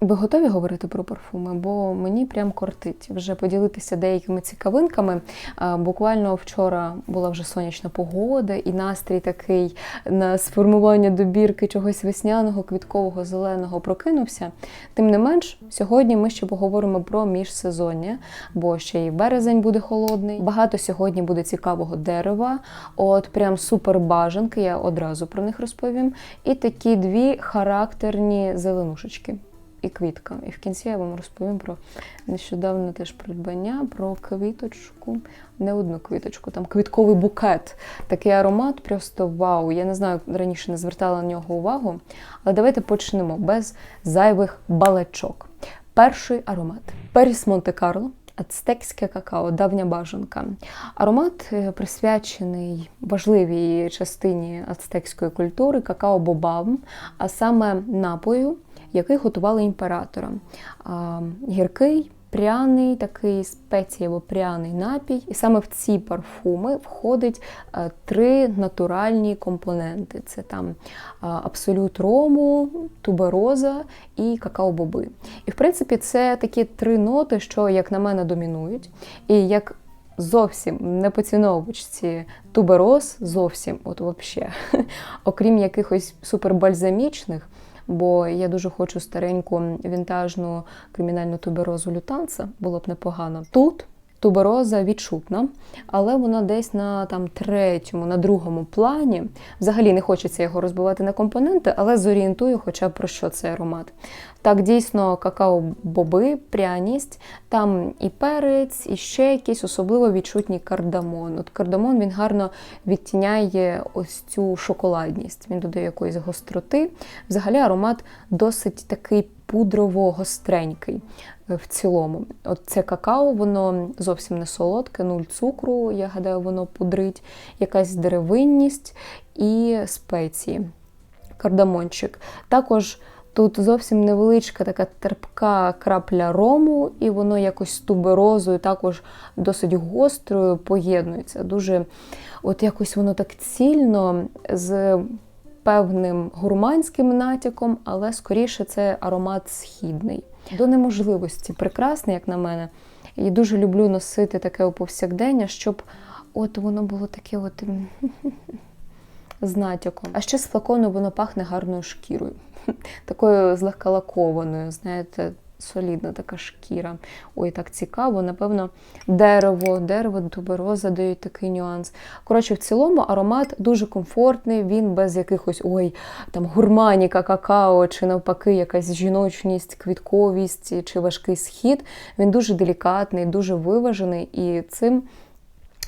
Ви готові говорити про парфуми? Бо мені прям кортить вже поділитися деякими цікавинками. Буквально вчора була вже сонячна погода, і настрій такий на сформування добірки чогось весняного, квіткового, зеленого прокинувся. Тим не менш, сьогодні ми ще поговоримо про міжсезоння, бо ще й березень буде холодний. Багато сьогодні буде цікавого дерева. От прям супер бажанки, я одразу про них розповім. І такі дві характерні зеленушечки і квітка. І в кінці я вам розповім про нещодавне теж придбання, про квіточку, не одну квіточку, там квітковий букет. Такий аромат, просто вау. Я не знаю, раніше не звертала на нього увагу. Але давайте почнемо без зайвих балачок. Перший аромат Періс Монте-Карло. Ацтекське какао, давня бажанка. Аромат е, присвячений важливій частині ацтекської культури какао-бобам, а саме напою, який готували імператора. Гіркий, пряний, такий спецієво пряний напій. І саме в ці парфуми входить е, три натуральні компоненти: це там абсолют рому, тубероза і какао-боби. І в принципі, це такі три ноти, що, як на мене, домінують. І як Зовсім не поціновувачці тубероз, зовсім, от взагалі, окрім якихось супербальзамічних, бо я дуже хочу стареньку вінтажну кримінальну туберозу лютанца, було б непогано. Тут тубероза відчутна, але вона десь на там третьому, на другому плані. Взагалі не хочеться його розбивати на компоненти, але зорієнтую, хоча б про що цей аромат. Так, дійсно, какао-боби, пряність, там і перець, і ще якийсь особливо відчутний кардамон. От кардамон він гарно відтіняє ось цю шоколадність. Він додає якоїсь гостроти. Взагалі аромат досить такий пудрово-гостренький в цілому. От це какао, воно зовсім не солодке, нуль цукру, я гадаю, воно пудрить, якась деревинність і спеції, кардамончик. Також Тут зовсім невеличка така терпка крапля рому, і воно якось з туберозою, також досить гострою поєднується. Дуже, от якось воно так цільно з певним гурманським натяком, але скоріше це аромат східний. До неможливості прекрасний, як на мене. І дуже люблю носити таке у повсякдення, щоб от воно було таке от з натяком. А ще з флакону воно пахне гарною шкірою такою злегка лакованою, знаєте, солідна така шкіра. Ой, так цікаво. Напевно, дерево, дерево, тубероза дають такий нюанс. Коротше, в цілому аромат дуже комфортний, він без якихось ой, там гурманіка, какао, чи навпаки, якась жіночність, квітковість чи важкий схід. Він дуже делікатний, дуже виважений, і цим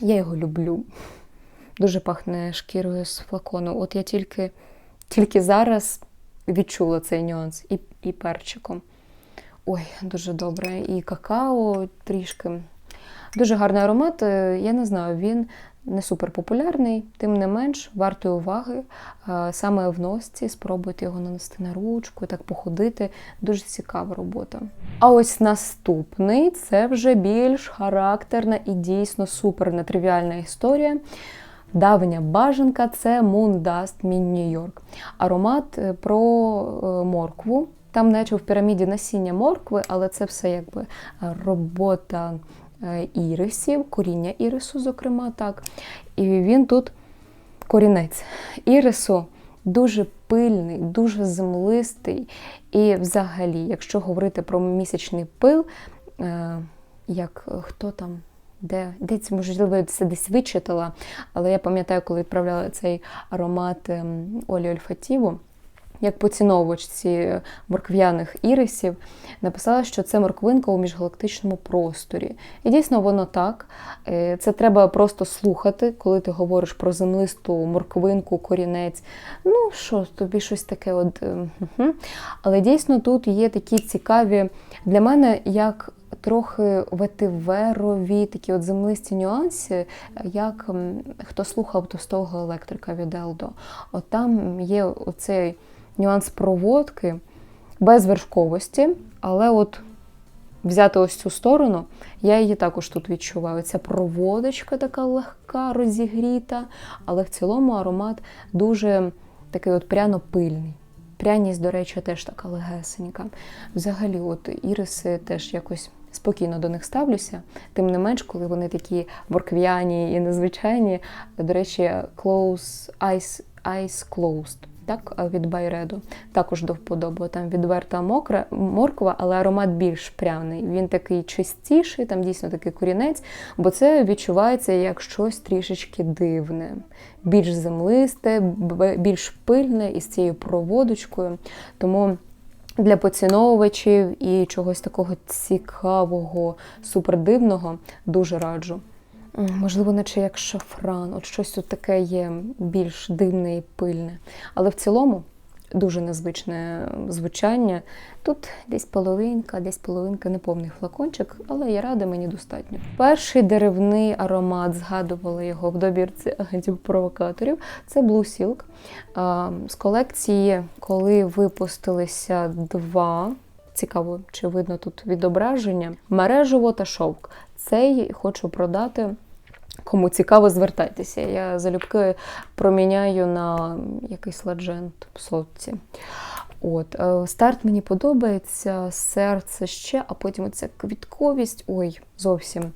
я його люблю. Дуже пахне шкірою з флакону. От я тільки, тільки зараз відчула цей нюанс і і перчиком. Ой, дуже добре. І какао трішки. Дуже гарний аромат. Е, я не знаю, він не супер популярний, тим не менш, вартої уваги. Е, саме в носці, спробуйте його нанести на ручку, так походити. Дуже цікава робота. А ось наступний це вже більш характерна і дійсно супер нетривіальна історія. Давня бажанка це Moon Dust Min New York. Аромат е, про моркву. Там, наче в піраміді насіння моркви, але це все якби робота е, ірисів, коріння ірису, зокрема, так. І він тут корінець ірису дуже пильний, дуже землистий. І взагалі, якщо говорити про місячний пил, як хто там де десь, можливо, це десь вичитала, але я пам'ятаю, коли відправляла цей аромат ем, Олі Ольфатіву, як поціновувачці моркв'яних ірисів, написала, що це морквинка у міжгалактичному просторі. І дійсно воно так. Е, це треба просто слухати, коли ти говориш про землисту морквинку, корінець. Ну, що, тобі щось таке. от. Угу. Але дійсно тут є такі цікаві для мене, як трохи ветиверові, такі от землисті нюанси, як хто слухав товстого електрика від Елдо. От там є оцей нюанс проводки без вершковості, але от взяти ось цю сторону, я її також тут відчуваю. Ця проводочка така легка, розігріта, але в цілому аромат дуже такий от пряно пильний. Пряність, до речі, теж така легесенька. Взагалі, от іриси теж якось спокійно до них ставлюся. Тим не менш, коли вони такі морквяні і незвичайні. До речі, close, eyes, eyes closed. Так, від Байреду також до вподоби. Там відверта мокра морква, але аромат більш пряний. Він такий чистіший, там дійсно такий корінець, бо це відчувається як щось трішечки дивне, більш землисте, більш пильне із цією проводочкою. Тому для поціновувачів і чогось такого цікавого, супердивного дуже раджу. Можливо, наче як шафран, от щось тут таке є більш дивне і пильне. Але в цілому дуже незвичне звучання. Тут десь половинка, десь половинка, неповний флакончик, але я рада, мені достатньо. Перший деревний аромат, згадували його в добірці агентів-провокаторів. Це Blue Silk. З колекції, коли випустилися два. Цікаво, чи видно тут відображення. Мережево та шовк. Цей хочу продати. Кому цікаво, звертайтеся. Я залюбки проміняю на якийсь ладжент в сотці. От, е, старт мені подобається, серце ще, а потім оця квітковість. Ой, зовсім е,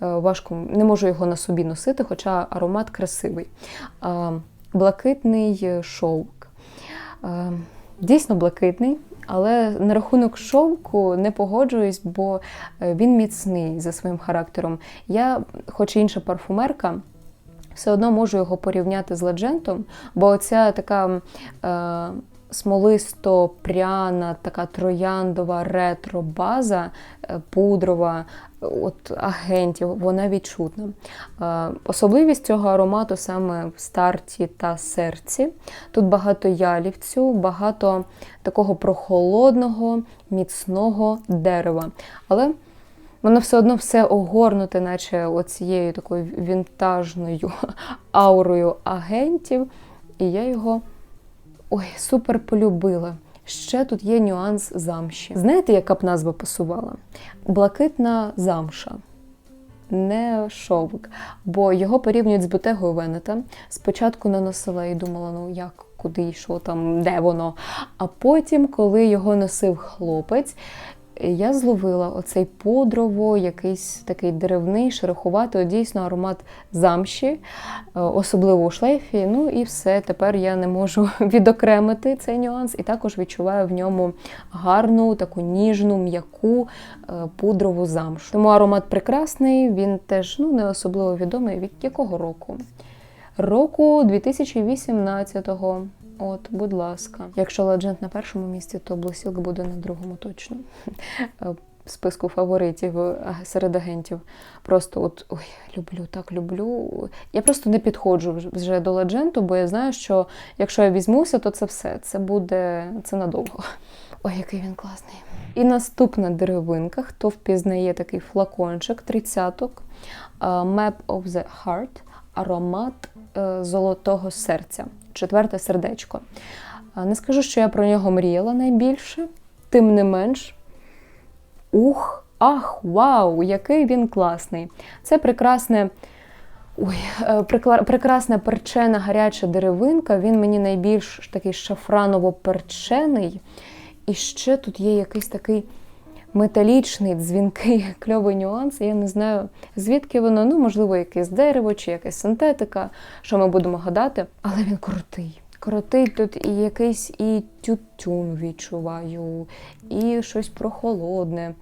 важко, не можу його на собі носити, хоча аромат красивий. Е, Блакитний шовк. Дійсно блакитний, але на рахунок шовку не погоджуюсь, бо е, він міцний за своїм характером. Я, хоч і інша парфумерка, все одно можу його порівняти з ладжентом, бо оця така е, смолисто-пряна, така трояндова ретро-база, е, пудрова, от агентів, вона відчутна. Е, особливість цього аромату саме в старті та серці. Тут багато ялівцю, багато такого прохолодного, міцного дерева. Але Воно все одно все огорнуте, наче оцією такою вінтажною аурою агентів. І я його ой, супер полюбила. Ще тут є нюанс замші. Знаєте, яка б назва пасувала? Блакитна замша. Не шовк, бо його порівнюють з Ботегою Венета. Спочатку наносила і думала, ну як, куди, що там, де воно. А потім, коли його носив хлопець, я зловила оцей пудрово, якийсь такий деревний, шероховатий, дійсно аромат замші, е, особливо у шлейфі. Ну і все. Тепер я не можу відокремити цей нюанс, і також відчуваю в ньому гарну, таку ніжну, м'яку е, пудрову замшу. Тому аромат прекрасний, він теж ну, не особливо відомий. Від якого року? Року 2018-го. От, будь ласка. Якщо Legend на першому місці, то Silk буде на другому точно. Списку фаворитів е, серед агентів. Просто от ой, люблю, так люблю. Я просто не підходжу вже- до Legend, бо я знаю, що якщо я візьмуся, то це все. Це буде це надовго. Ой, який він класний. І наступна деревинка, хто впізнає такий флакончик, тридцяток, е, Map of the Heart, аромат е, золотого серця, четверте сердечко. Не скажу, що я про нього мріяла найбільше, тим не менш. Ух, ах, вау, який він класний! Це прекрасне. Ой, е, прекрасна перчена гаряча деревинка. Він мені найбільш такий шафраново-перчений. І ще тут є якийсь такий металічний, дзвінкий, кльовий нюанс. Я не знаю, звідки воно, ну, можливо, якесь дерево чи якась синтетика, що ми будемо гадати, але він крутий. Крутий тут і якийсь і тютюн відчуваю, і щось прохолодне.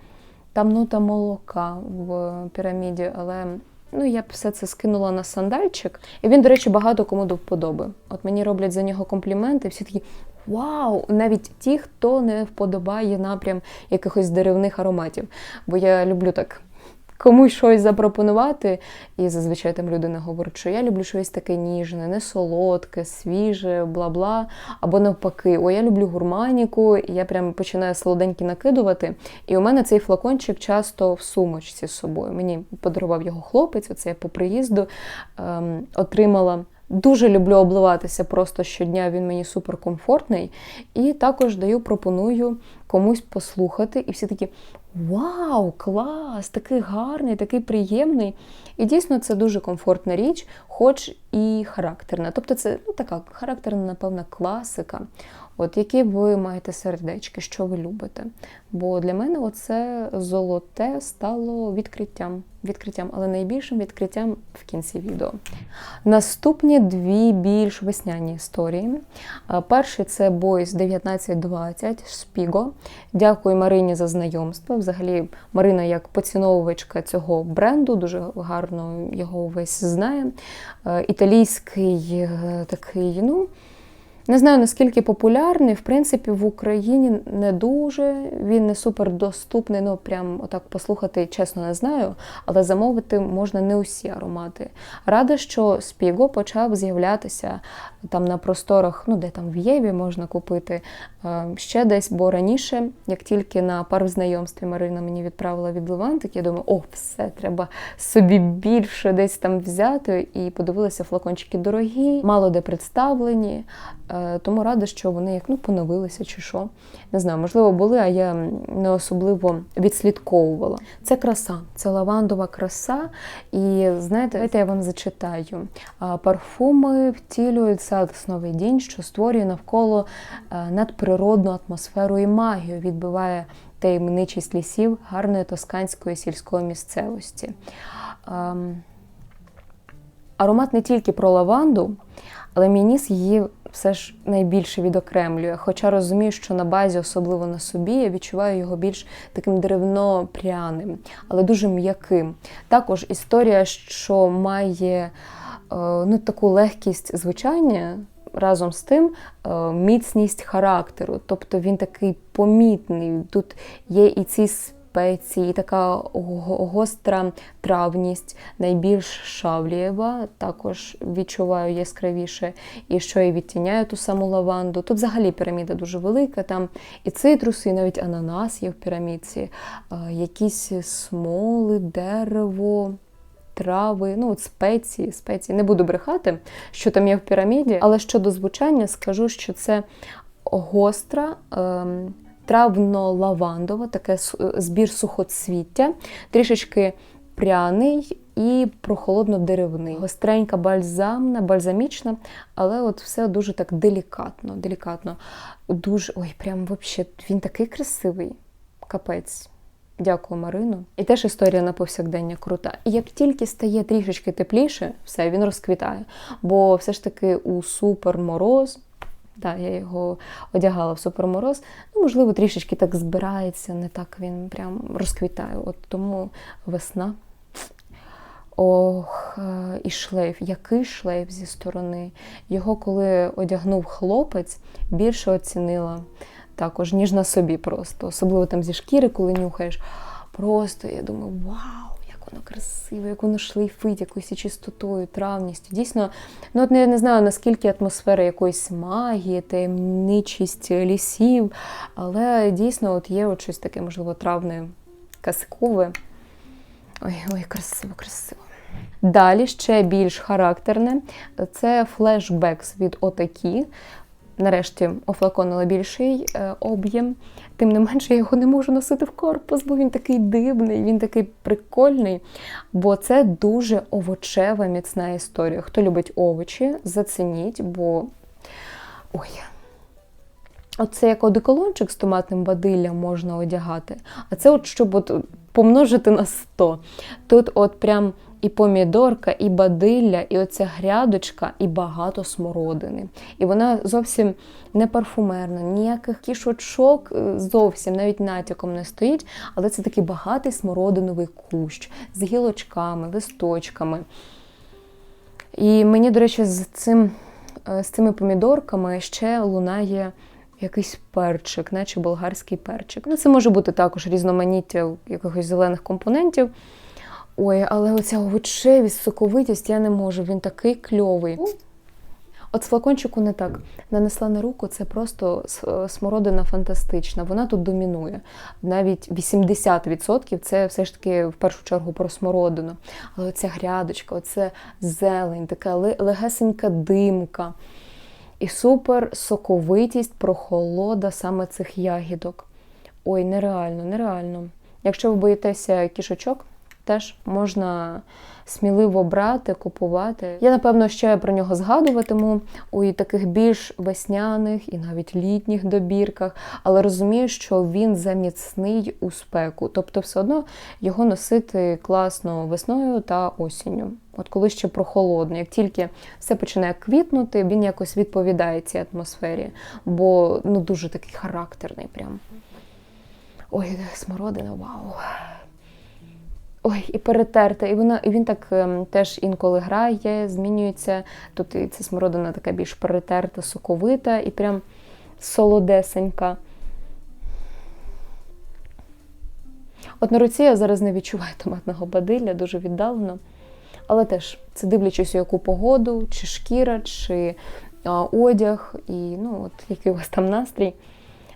Там нота молока в піраміді, але ну, я б все це скинула на сандальчик. І він, до речі, багато кому до вподоби. От мені роблять за нього компліменти, всі такі вау! Навіть ті, хто не вподобає напрям якихось деревних ароматів. Бо я люблю так комусь щось запропонувати, і зазвичай там людина говорить, що я люблю щось таке ніжне, не солодке, свіже, бла-бла. Або навпаки, о, я люблю гурманіку, і я прям починаю солоденькі накидувати. І у мене цей флакончик часто в сумочці з собою. Мені подарував його хлопець, оце я по приїзду ем, отримала. Дуже люблю обливатися просто щодня, він мені суперкомфортний. І також даю, пропоную комусь послухати. І всі такі: Вау, клас! Такий гарний, такий приємний. І дійсно це дуже комфортна річ, хоч і характерна. Тобто це ну, така характерна, напевно, класика. От які ви маєте сердечки, що ви любите? Бо для мене оце золоте стало відкриттям. Відкриттям, але найбільшим відкриттям в кінці відео. Наступні дві більш весняні історії. Перший це Boys 1920 Шпіго. Дякую Марині за знайомство. Взагалі, Марина як поціновувачка цього бренду, дуже гарно його весь знає. Е, Італійський е, такий, ну. Не знаю наскільки популярний, в принципі, в Україні не дуже. Він не супер доступний. Ну прям отак послухати, чесно, не знаю, але замовити можна не усі аромати. Рада, що Спіго почав з'являтися там на просторах, ну де там в Єві можна купити е, ще десь, бо раніше, як тільки на пар в знайомстві Марина мені відправила від Левантик, я думаю, о, все, треба собі більше десь там взяти. І подивилася, флакончики дорогі, мало де представлені. Е, Тому рада, що вони як ну поновилися чи що. Не знаю, можливо, були, а я не особливо відслідковувала. Це краса, це лавандова краса. І знаєте, давайте я вам зачитаю. Парфуми втілюють садисновий дінь, що створює навколо е, надприродну атмосферу і магію, відбиває таємничість лісів гарної тосканської сільської місцевості. Ем, Аромат не тільки про лаванду, але мій ніс її все ж найбільше відокремлює. Хоча розумію, що на базі, особливо на собі, я відчуваю його більш таким деревно-пряним, але дуже м'яким. Також історія, що має е, ну, таку легкість звучання. Разом з тим е, міцність характеру, тобто він такий помітний. Тут є і ці спеції, така гостра травність, найбільш шавлієва, також відчуваю яскравіше, і що і відтіняє ту саму лаванду. Тут взагалі піраміда дуже велика, там і цитруси, і навіть ананас є в пірамідці, е, якісь смоли, дерево. Трави, ну от спеції, спеції. Не буду брехати, що там є в піраміді, але щодо звучання, скажу, що це гостра, ем, травно-лавандова, таке збір сухоцвіття, трішечки пряний і прохолодно-деревний. Гостренька бальзамна, бальзамічна, але от все дуже так делікатно, делікатно. Дуже, ой, прям вообще, він такий красивий. Капець. Дякую, Марину. І теж історія на повсякдення крута. І як тільки стає трішечки тепліше, все, він розквітає. Бо все ж таки у супермороз, так, я його одягала в супермороз, ну, можливо, трішечки так збирається, не так він прям розквітає. От тому весна. Ох, е, і шлейф, який шлейф зі сторони. Його, коли одягнув хлопець, більше оцінила також, ніж на собі просто. Особливо там зі шкіри, коли нюхаєш. Просто я думаю, вау, воно красиво, як воно шлейфить, якоюсь чистотою, травністю. Дійсно, ну от я не знаю, наскільки атмосфера якоїсь магії, таємничість лісів, але дійсно от є от щось таке, можливо, травне казкове. Ой, ой, красиво, красиво. Далі ще більш характерне це флешбекс від Отакі. Нарешті офлаконила більший е, об'єм. Тим не менше, я його не можу носити в корпус, бо він такий дивний, він такий прикольний. Бо це дуже овочева міцна історія. Хто любить овочі, зацініть, бо. Ой. Оце як одеколончик з томатним бадиллям можна одягати. А це от щоб от помножити на 100. Тут от прям і помідорка, і бадилля, і оця грядочка, і багато смородини. І вона зовсім не парфумерна, ніяких кішочок е, зовсім навіть натяком не стоїть, але це такий багатий смородиновий кущ з гілочками, листочками. І мені, до речі, з цим е, з цими помідорками ще лунає якийсь перчик, наче болгарський перчик. Ну, це може бути також різноманіття якихось зелених компонентів. Ой, але оця овочевість, соковитість я не можу. Він такий кльовий. От з флакончику не так. Нанесла на руку, це просто смородина фантастична. Вона тут домінує. Навіть 80% це все ж таки в першу чергу про смородину. Але оця грядочка, оце зелень, така ле- легесенька димка. І супер соковитість, прохолода саме цих ягідок. Ой, нереально, нереально. Якщо ви боїтеся кішочок, теж можна сміливо брати, купувати. Я, напевно, ще про нього згадуватиму у таких більш весняних і навіть літніх добірках, але розумію, що він заміцний у спеку. Тобто, все одно його носити класно весною та осінню. От коли ще прохолодно, як тільки все починає квітнути, він якось відповідає цій атмосфері, бо ну дуже такий характерний прям. Ой, смородина, вау. Ой, і перетерта. І вона, і він так ем, теж інколи грає, змінюється. Тут і ця смородина така більш перетерта, соковита і прям солодесенька. От на руці я зараз не відчуваю томатного бадилля, дуже віддалено. Але теж це дивлячись, у яку погоду, чи шкіра, чи а, одяг, і ну, от який у вас там настрій.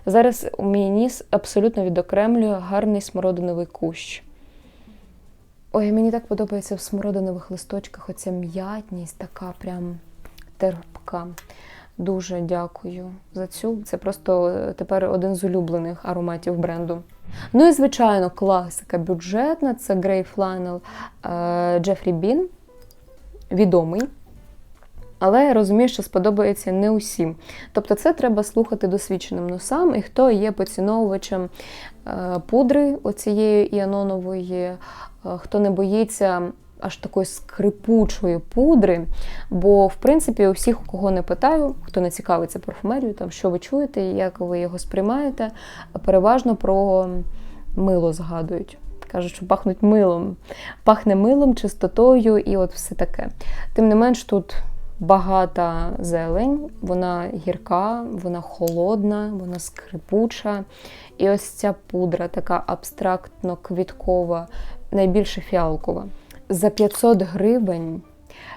Зараз у мій ніс абсолютно відокремлює гарний смородиновий кущ. Ой, мені так подобається в смородинових листочках оця м'ятність, така прям терпка. Дуже дякую за цю. Це просто е, тепер один з улюблених ароматів бренду. Ну і, звичайно, класика бюджетна це Grey Flannel Джефрі Бін, відомий. Але я розумію, що сподобається не усім. Тобто це треба слухати досвідченим носам, і хто є поціновувачем пудри оцієї іанонової, е, хто не боїться аж такої скрипучої пудри. Бо, в принципі, у всіх, у кого не питаю, хто не цікавиться парфумерією, там що ви чуєте, як ви його сприймаєте, переважно про мило згадують. Кажуть, що пахнуть милом. Пахне милом, чистотою і от все таке. Тим не менш, тут багата зелень, вона гірка, вона холодна, вона скрипуча. І ось ця пудра, така абстрактно-квіткова, найбільше фіалкова. За 500 гривень.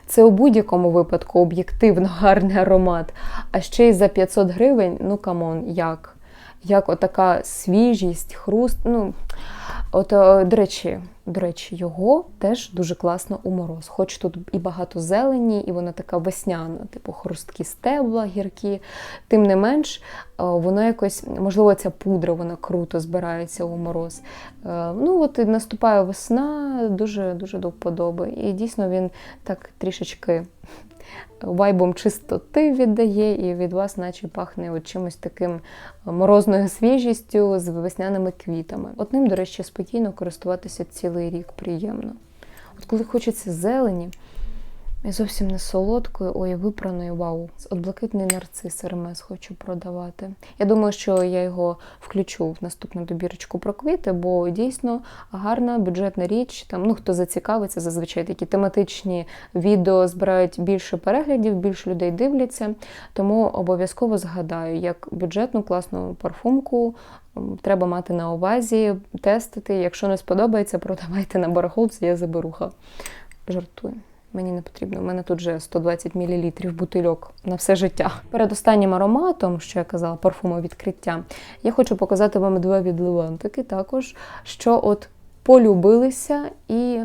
Це у будь-якому випадку об'єктивно гарний аромат. А ще й за 500 гривень, ну камон, як? Як отака свіжість, хруст. ну... От, е, до речі, до речі, його теж дуже класно у мороз. Хоч тут і багато зелені, і вона така весняна, типу хрусткі стебла, гіркі. Тим не менш, е, воно якось, можливо, ця пудра вона круто збирається у мороз. Е, ну от і наступає весна, дуже дуже до вподоби. І дійсно він так трішечки вайбом чистоти віддає, і від вас, наче пахне от чимось таким морозною свіжістю з весняними квітами. Одним, до речі, спокійно користуватися цілий рік приємно. От коли хочеться зелені, і зовсім не солодкою, ой, випраної, вау. От блакитний нарцис Ермес хочу продавати. Я думаю, що я його включу в наступну добірочку про квіти, бо дійсно гарна бюджетна річ. Там, ну хто зацікавиться, зазвичай такі тематичні відео збирають більше переглядів, більше людей дивляться. Тому обов'язково згадаю, як бюджетну класну парфумку. Треба мати на увазі, тестити. Якщо не сподобається, продавайте на барахолці, я заберуха. Жартую. Мені не потрібно. У мене тут вже 120 мл бутильок на все життя. Перед останнім ароматом, що я казала, парфумовідкриття, я хочу показати вам два від Левантики також, що от полюбилися, і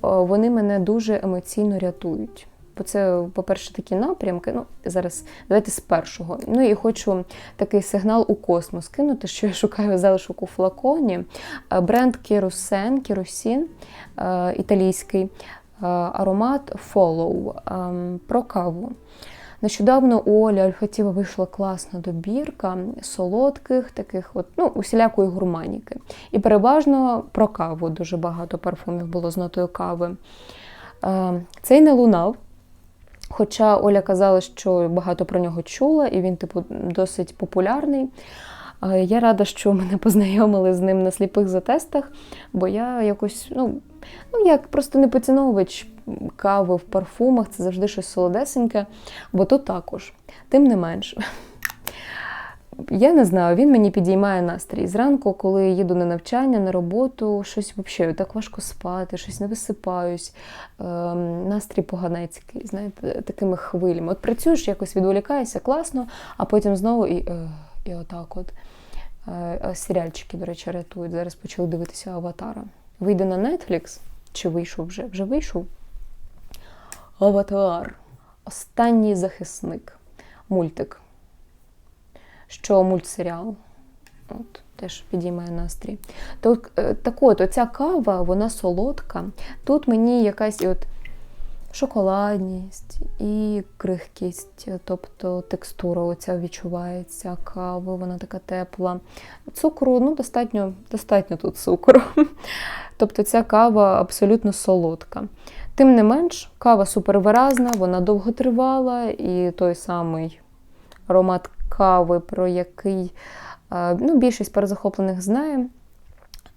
вони мене дуже емоційно рятують. Бо це, по-перше, такі напрямки. Ну, зараз давайте з першого. Ну і хочу такий сигнал у космос кинути, що я шукаю залишок у флаконі. Бренд Керусен, Керусін італійський. Е, аромат Follow ем, про каву. Нещодавно у Олі Альфатіва вийшла класна добірка солодких, таких от, ну, усілякої гурманіки. І переважно про каву дуже багато парфумів було з нотою кави. Ем, цей не лунав. Хоча Оля казала, що багато про нього чула, і він, типу, досить популярний. Я рада, що мене познайомили з ним на сліпих затестах, бо я якось, ну, ну як просто не поціновувач кави в парфумах, це завжди щось солодесеньке, бо тут також. Тим не менш. Я не знаю, він мені підіймає настрій. Зранку, коли їду на навчання, на роботу, щось взагалі так важко спати, щось не висипаюсь, ем, настрій поганецький, знаєте, такими хвилями. От працюєш, якось відволікаєшся, класно, а потім знову і, е, і отак от. Е, серіальчики, до речі, рятують. Зараз почали дивитися Аватара. Вийде на Netflix, чи вийшов вже? Вже вийшов. Аватар. Останній захисник. Мультик. Що мультсеріал. От. теж підіймає настрій. То, е, так от, оця кава, вона солодка. Тут мені якась от шоколадність і крихкість, тобто текстура оця відчувається кави, вона така тепла. Цукру, ну, достатньо, достатньо тут цукру. Тобто ця кава абсолютно солодка. Тим не менш, кава супервиразна, вона довготривала, і той самий аромат кави, про який е, ну, більшість перезахоплених знає.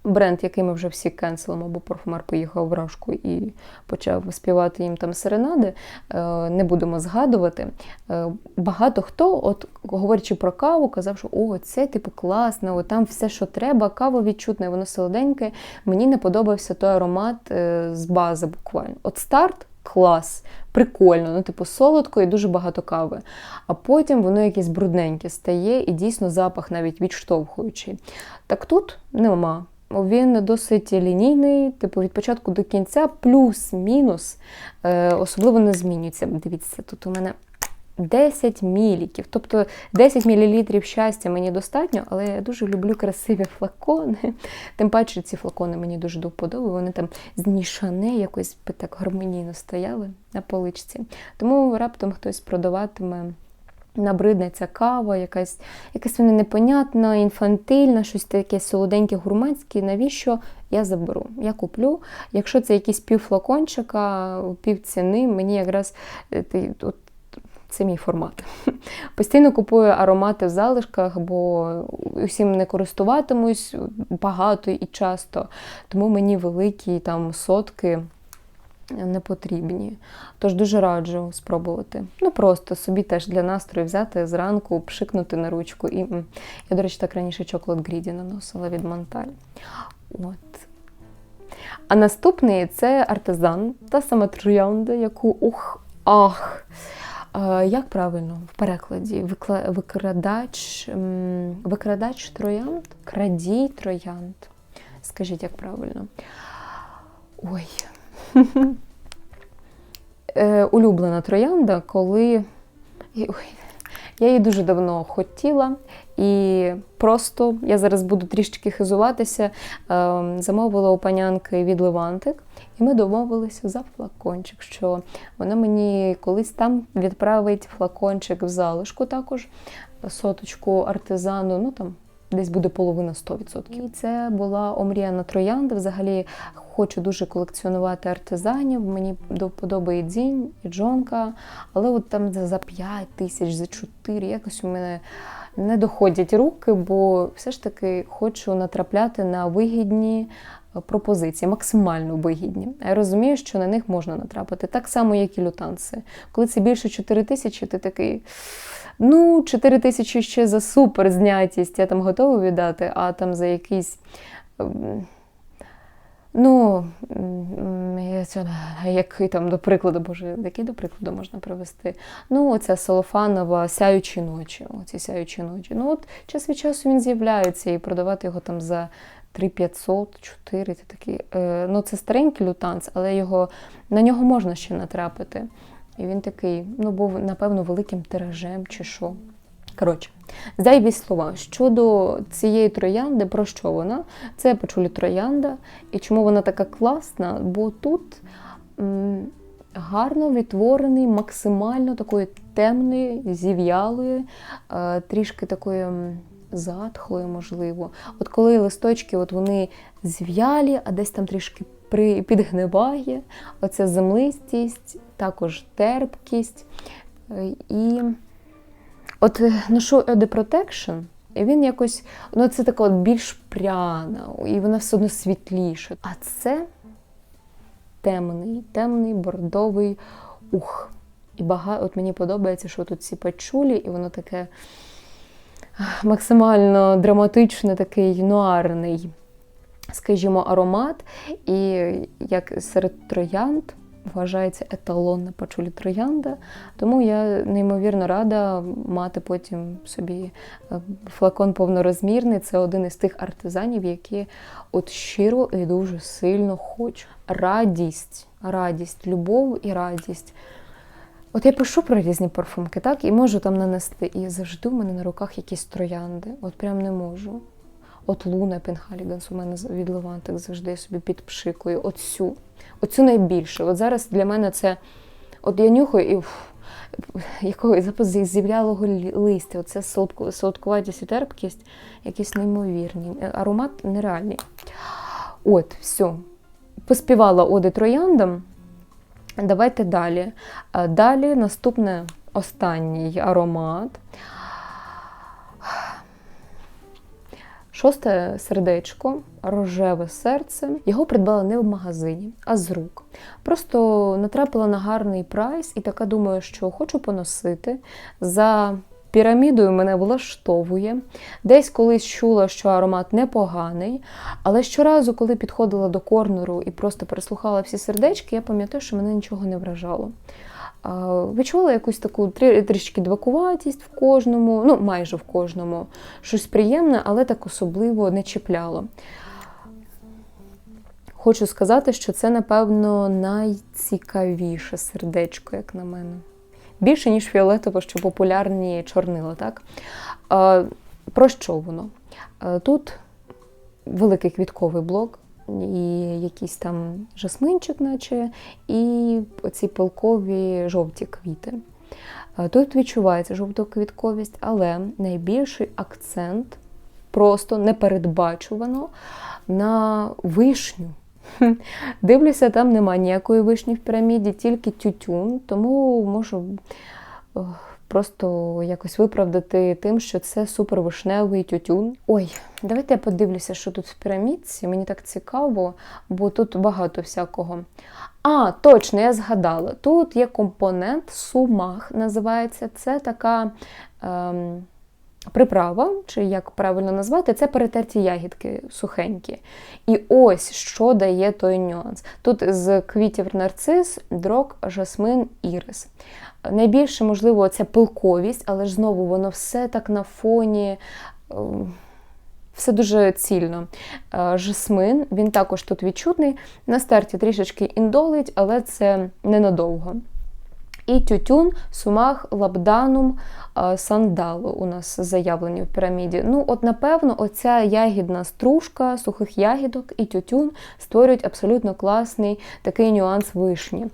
Бренд, який ми вже всі кенселимо, бо парфумер поїхав в Рашку і почав співати їм там серенади, е, не будемо згадувати. Е, Багато хто, от говорячи про каву, казав, що о, це типу класно, там все, що треба, кава відчутне, воно солоденьке. Мені не подобався той аромат е, з бази буквально. От старт клас, прикольно, ну, типу, солодко і дуже багато кави. А потім воно якесь брудненьке стає і дійсно запах навіть відштовхуючий. Так тут нема. Він досить лінійний, типу від початку до кінця, плюс-мінус, е, особливо не змінюється. Дивіться, тут у мене 10 міліків. Тобто 10 мл щастя мені достатньо, але я дуже люблю красиві флакони. Тим паче ці флакони мені дуже до вподоби. Вони там змішане, якось би так гармонійно стояли на поличці. Тому раптом хтось продаватиме. Набридне ця кава, якась якась вона непонятна, інфантильна, щось таке солоденьке, гурманське. Навіщо я заберу? Я куплю. Якщо це якийсь півфлакончика, пів ціни, мені якраз е, от, це мій формат. Постійно купую аромати в залишках, бо усім не користуватимусь багато і часто, тому мені великі там сотки не потрібні. Тож дуже раджу спробувати. Ну просто собі теж для настрою взяти зранку, пшикнути на ручку. І я, до речі, так раніше чоколад Гріді наносила від Монталь. От. А наступний це артизан, та сама троянда, яку ух, ах. Е, Як правильно в перекладі? Викрадач, викрадач троянд? Крадій троянд. Скажіть, як правильно? Ой. Е, Улюблена троянда, коли. Я її дуже давно хотіла, і просто я зараз буду трішечки хизуватися. е, Замовила у панянки від Левантик, і ми домовилися за флакончик, що вона мені колись там відправить флакончик в залишку також, соточку артизану, ну там десь буде половина 100%. І це була омріяна троянда. Взагалі хочу дуже колекціонувати артизанів. Мені до дзінь, і джонка, але от там за за 5 тисяч, за 4 якось у мене не доходять руки, бо все ж таки хочу натрапляти на вигідні е, пропозиції, максимально вигідні. Я розумію, що на них можна натрапити. Так само, як і лютанси. Коли це більше 4 тисячі, ти такий. Ну, 4 тисячі ще за супер знятість, я там готовий віддати, а там за якийсь. Ну, який там, до прикладу, боже, який до прикладу можна привести? Ну, оця Солофанова сяючі ночі. Оці сяючі ночі. Ну, от час від часу він з'являється і продавати його там за 3500, 4, це такі. Е, ну, це старенький лютанц, але його, на нього можна ще натрапити. І він такий, ну, був, напевно, великим тиражем чи що. Коротше, зайві слова. Щодо цієї троянди, про що вона? Це пачулі троянда. І чому вона така класна? Бо тут м, гарно відтворений, максимально такої темної, зів'ялої, е, трішки такої м, затхлої, можливо. От коли листочки от вони зів'ялі, а десь там трішки при, підгниває, оця землистість, також терпкість. Е, І От ношу Eau Protection, і він якось, ну це така от більш пряна, і вона все одно світліша. А це темний, темний бордовий ух. І багато, от мені подобається, що тут ці пачулі, і воно таке максимально драматичне, такий нуарний, скажімо, аромат. І як серед троянд вважається еталонна пачулі троянда. Тому я неймовірно рада мати потім собі е, флакон повнорозмірний. Це один із тих артизанів, які от щиро і дуже сильно хочу. Радість, радість, любов і радість. От я пишу про різні парфумки, так, і можу там нанести. І завжди в мене на руках якісь троянди. От прям не можу. От Луна Пенхаліганс у мене від Левантик завжди я собі підпшикую. Оцю. Оцю найбільше. От зараз для мене це. От я нюхаю і. якого зів'ялого листя. Оце солодку, солодкуватість і терпкість, якісь неймовірні. Е, Аромат нереальний. От, все. Поспівала оди трояндам. Давайте далі. Е, Далі наступне останній аромат. Шосте сердечко, рожеве серце. Його придбала не в магазині, а з рук. Просто натрапила на гарний прайс і така думаю, що хочу поносити. За пірамідою мене влаштовує. Десь колись чула, що аромат непоганий, але щоразу, коли підходила до корнеру і просто переслухала всі сердечки, я пам'ятаю, що мене нічого не вражало. Відчувала якусь таку трішки двакуватість в кожному, ну майже в кожному, щось приємне, але так особливо не чіпляло. Хочу сказати, що це, напевно, найцікавіше сердечко, як на мене. Більше, ніж фіолетово, що популярні чорнила, так? Про що воно? Тут великий квітковий блок, і якийсь там жасминчик, наче, і оці пилкові жовті квіти. Тут відчувається жовтоквітковість, але найбільший акцент просто непередбачувано на вишню. Дивлюся, там нема ніякої вишні в піраміді, тільки тютюн, тому можу е, просто якось виправдати тим, що це супервишневий тютюн. Ой, давайте я подивлюся, що тут в пірамідці. Мені так цікаво, бо тут багато всякого. А, точно, я згадала. Тут є компонент сумах, називається. Це така. Ем, Приправа, чи як правильно назвати, це перетерті ягідки сухенькі. І ось що дає той нюанс. Тут з квітів нарцис, дрок, жасмин, ірис. Найбільше, можливо, це пилковість, але ж знову воно все так на фоні. ем, Все дуже цільно. Е, Жасмин, він також тут відчутний. На старті трішечки індолить, але це ненадовго. І тютюн, сумах, лабданум, сандалу у нас заявлені в піраміді. Ну, от, напевно, оця ягідна стружка сухих ягідок і тютюн створюють абсолютно класний такий нюанс вишні.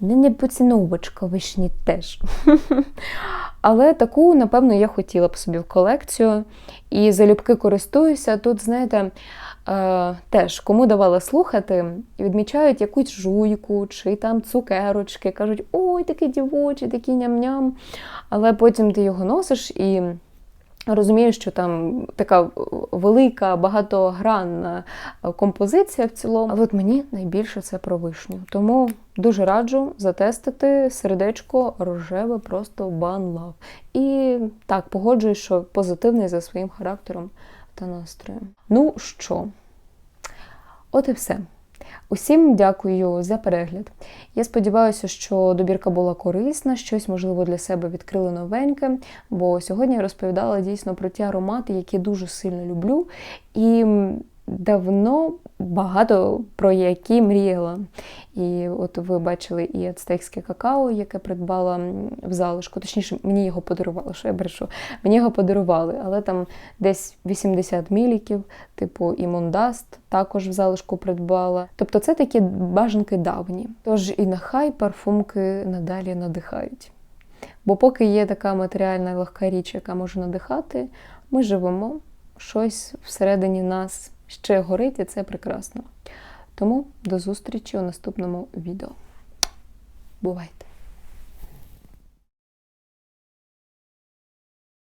Не не поціновочка вишні теж. Але таку, напевно, я хотіла б собі в колекцію. І залюбки користуюся. Тут, знаєте, е, теж кому давала слухати, відмічають якусь жуйку чи там цукерочки, кажуть, ой, такий дівочий, такий ням-ням. Але потім ти його носиш і. Розумію, що там така велика, багатогранна е, композиція в цілому. А от мені найбільше це про вишню. Тому дуже раджу затестити сердечко рожеве, просто love. І так, погоджуюсь, що позитивний за своїм характером та настрою. Ну що, от і все. Усім дякую за перегляд. Я сподіваюся, що добірка була корисна, щось, можливо, для себе відкрили новеньке, бо сьогодні я розповідала дійсно про ті аромати, які дуже сильно люблю, і давно багато про які мріяла. І от ви бачили і ацтекське какао, яке придбала в залишку. Точніше, мені його подарували, що я брешу. Мені його подарували, але там десь 80 міліків, типу і Мондаст також в залишку придбала. Тобто це такі бажанки давні. Тож і нехай парфумки надалі надихають. Бо поки є така матеріальна легка річ, яка може надихати, ми живемо, щось всередині нас ще горить, і це прекрасно. Тому до зустрічі у наступному відео. Бувайте!